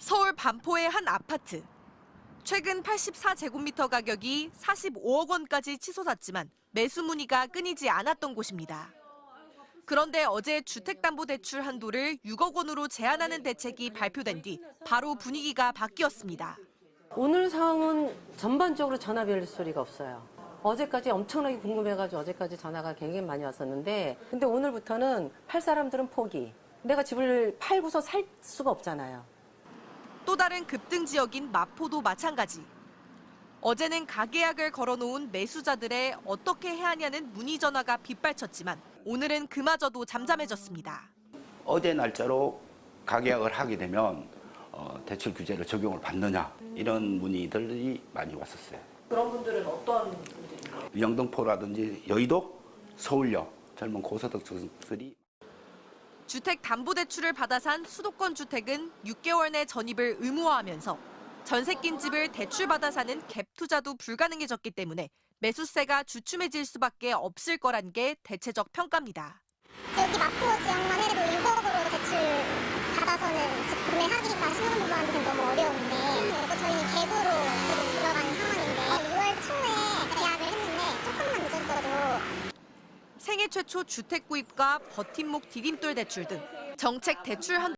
서울 반포의 한 아파트. 최근 84제곱미터 가격이 45억 원까지 치솟았지만 매수 문의가 끊이지 않았던 곳입니다. 그런데 어제 주택담보대출 한도를 6억 원으로 제한하는 대책이 발표된 뒤 바로 분위기가 바뀌었습니다. 오늘 상황은 전반적으로 전화 별 소리가 없어요. 어제까지 엄청나게 궁금해가지고 어제까지 전화가 굉장히 많이 왔었는데 근데 오늘부터는 팔 사람들은 포기. 내가 집을 팔고서 살 수가 없잖아요. 또 다른 급등 지역인 마포도 마찬가지. 어제는 가계약을 걸어놓은 매수자들의 어떻게 해야 하냐는 문의 전화가 빗발쳤지만 오늘은 그마저도 잠잠해졌습니다. 어제 날짜로 가계약을 하게 되면 어, 대출 규제를 적용을 받느냐 이런 문의들이 많이 왔었어요. 그런 분들은 어떤 분들인가요? 영등포라든지 여의도, 서울역 젊은 고소득층들이 주택담보대출을 받아 산 수도권 주택은 6개월 내 전입을 의무화하면서 전세 낀 집을 대출받아 사는 갭 투자도 불가능해졌기 때문에 매수세가 주춤해질 수밖에 없을 거란 게 대체적 평가입니다. 여기 마포 지역만 해도 6억으로 대출 받아서는 집 구매하기가 신혼부부한테는 너무 어려운데 그리고 저희는 갭으로 지금 들어가는 상황인데 6월 초에 계약을 했는데 조금만 늦었어도 생애 최초 주택 구입과 버팀목 디딤돌 대출 등 정책 대출 한